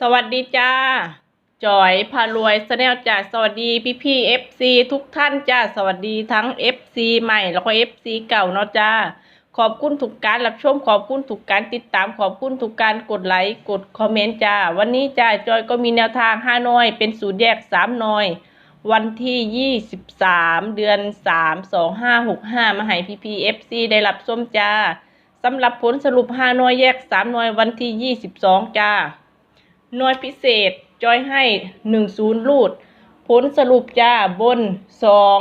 สวัสดีจ้าจอยพารวยสแนลจ้าสวัสดีพี่พี่เอฟซีทุกท่านจ้าสวัสดีทั้งเอฟซีใหม่แล้วก็เอฟซีเก่าเนาะจ้าขอบคุณทุกการรับชมขอบคุณทุกการติดตามขอบคุณทุกการกดไลค์กดคอมเมนต์จ้าวันนี้จ้าจอยก็มีแนวทางห้าน้อยเป็นสูตรแยกสามน้อย วันที่ยี่สิบสามเดือนสามสองห้าหกห้ามาให้พี่พีเอฟซีได้รับชมจ้าสำหรับผลสรุปห้าน้อยแยกสามน้อยวันที่ยี่สิบสองจ้า หน่วยพิเศษจอยให้หนึ่งศูนย์รูด ผลสรุปจ้าบนสอง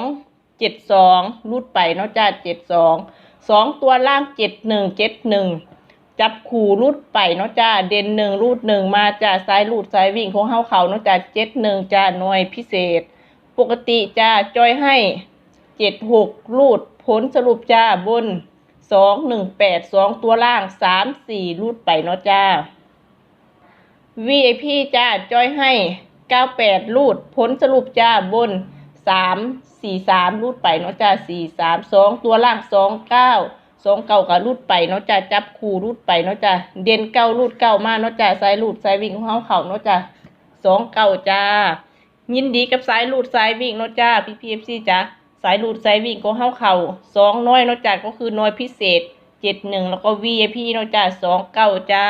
เจ็ดสองรูดไปเนาะจ้าเจ็ดสองสองตัวล่างเจ็ดหนึ่งเจ็ดหนึ่งจับขู่รูดไปเนาะจ้าเด่นหนึ่งรูดหนึ่งมาจ้าซ้ายรูดซ้ายวิ่งของเฮาเขาเนาะจ้าเจ็ดหนึ่งจ้าหน่วยพิเศษ ปกติจ้าจอยให้เจ็ดหกรูด ผลสรุปจ้าบนสองหนึ่งแปดสองตัวล่างสามสี่รูดไปเนาะจ้า VIP จ้าจอยให้ 98 รูด ผลสรุปจ้าบน 3 4 3 รูดไปเนาะจ้า4 3 2 ตัวล่าง 2 9 2เก่ากับรูดไปเนาะจ้าจับคู่รูดไปเนาะจ้าเด่นเก้ารูดเก้ามาเนาะจ้าสายรูดสายวิ่งของเขาเขาเนาะจ้า2เก่าจ้ายินดีกับสายรูดสายวิ่งเนาะจ้าพี่พีเอฟซีจ้าสายรูดสายวิ่งของเขาเขาสองน้อยเนาะจ้าก็คือน้อยพิเศษ71แล้วก็ VIP เนาะจ้า2เก้าจ้า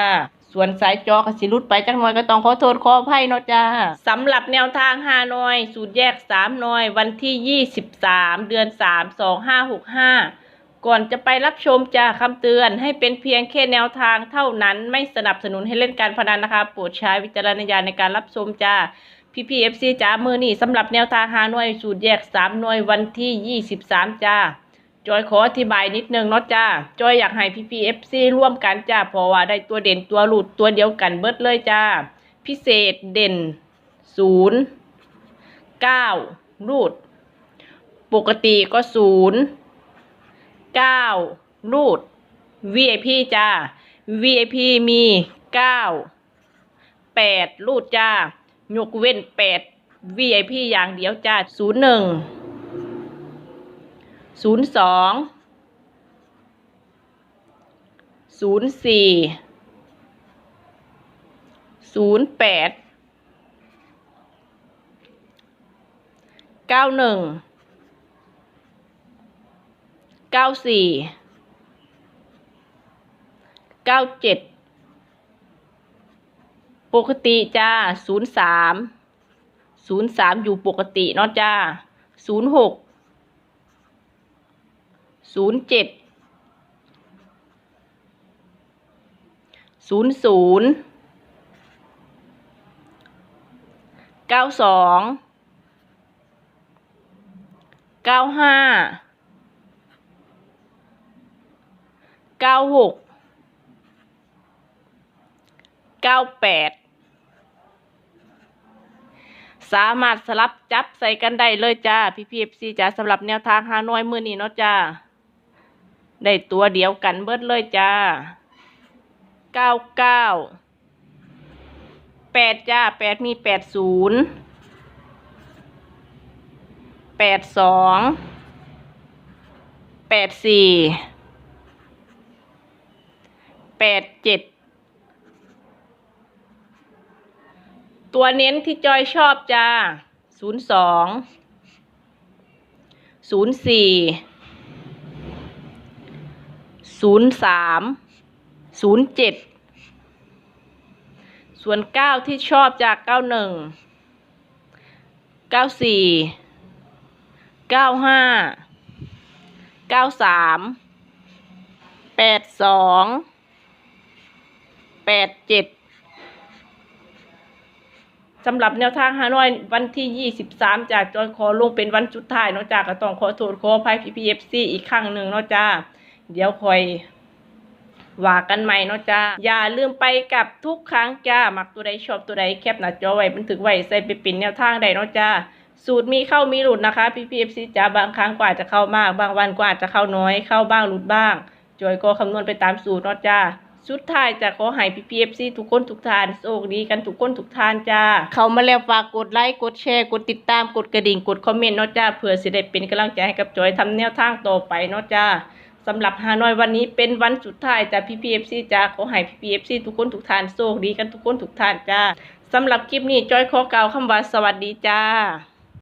ส่วนสายจอก็สิรุดไปจักหน่อยก็ต้องขอโทษขออภัยเนาะจ้าสำหรับแนวทางหาหน่อย สูตรแยกสามหน่อย วันที่23เดือน3 2565ก่อนจะไปรับชมจ้าคำเตือนให้เป็นเพียงแค่แนวทางเท่านั้นไม่สนับสนุนให้เล่นการพนันนะคะโปรดใช้วิจารณญาณในการรับชมจ้าพี่พีเอฟซีจ้ามือนี่สำหรับแนวทางหาหน่วยสูตรแยกสามหน่วยวันที่23จ้า จอยขออธิบายนิดนึงเนาะจ้าจอยอยากให้พี่พีเอฟซีร่วมกันจ้าเพราะว่าได้ตัวเด่นตัวหลุดตัวเดียวกันเบิดเลยจ้า พิเศษเด่นศูนย์เก้ารูด ปกติก็ศูนย์เก้ารูด VIP จ้า VIP มีเก้าแปดรูดจ้ายกเว้นแปด VIP อย่างเดียวจ้าศูนย์หนึ่ง ศูนย์สองศูนย์สี่ศูนย์แปดเก้าหนึ่งเก้าสี่เก้าเจ็ดปกติจ้าศูนย์สามศูนย์สามอยู่ปกติเนาะจ้าศูนย์หก ศูนย์เจ็ดศูนย์ศูนย์เก้าสองเก้าห้าเก้าหกเก้าแปดสามารถสลับจับใส่กันได้เลยจ้า พี่พีเอฟซีจ้าสำหรับแนวทางฮาน้อยมือนี้เนาะจ้า ได้ตัวเดียวกันเบิดเลยจ้าเก้าเก้าแปดจ้าแปดมีแปดศูนย์แปดสองแปดสี่แปดเจ็ดตัวเน้นที่จอยชอบจ้าศูนย์สองศูนย์สี่ ศูนย์สามศูนย์เจ็ดส่วนเก้าที่ชอบจากเก้าหนึ่งเก้าสี่เก้าห้าเก้าสามแปดสองแปดเจ็ดสำหรับแนวทางฮานอยวันที่23จากจอยขอลงเป็นวันสุดท้ายเนาะจ้าก็ต้องขอโทษขออภัยพีพีเอฟซีอีกครั้งหนึ่งเนาะจ้า เดี๋ยวคอยว่ากันใหม่เนาะจ้า อย่าลืมไปกับทุกครั้งจ้า มักตัวใดชอบตัวใดแคปหน้าจอไว้บันทึกไว้ใส่ไปเป็นแนวทางใดเนาะจ้า สูตรมีเข้ามีหลุดนะคะพีพีเอฟซีจ้าบางครั้งก็อาจะเข้ามาก บางวันก็อาจะเข้าน้อย เข้าบ้างหลุดบ้าง จอยก็คำนวณไปตามสูตรเนาะจ้าสุดท้ายจะขอให้พี่พีเอฟซีทุกคนทุกทานโชคดีกันทุกคนทุกทานจ้า เข้ามาแล้วฝากกดไลค์กดแชร์กดติดตามกดกระดิ่งกดคอมเมนต์เนาะจ้าเพื่อสิได้เป็นกำลังใจให้กับจอยทำแนวทางต่อไปเนาะจ้า สำหรับฮานอยวันนี้เป็นวันสุดท้ายจ้าพี่พีเอฟซีจ้าขอให้พี่พีเอฟซีทุกคนทุกท่านโชคดีกันทุกคนทุกท่านจ้าสำหรับคลิปนี้จอยขอกล่าวคำว่าสวัสดีจ้า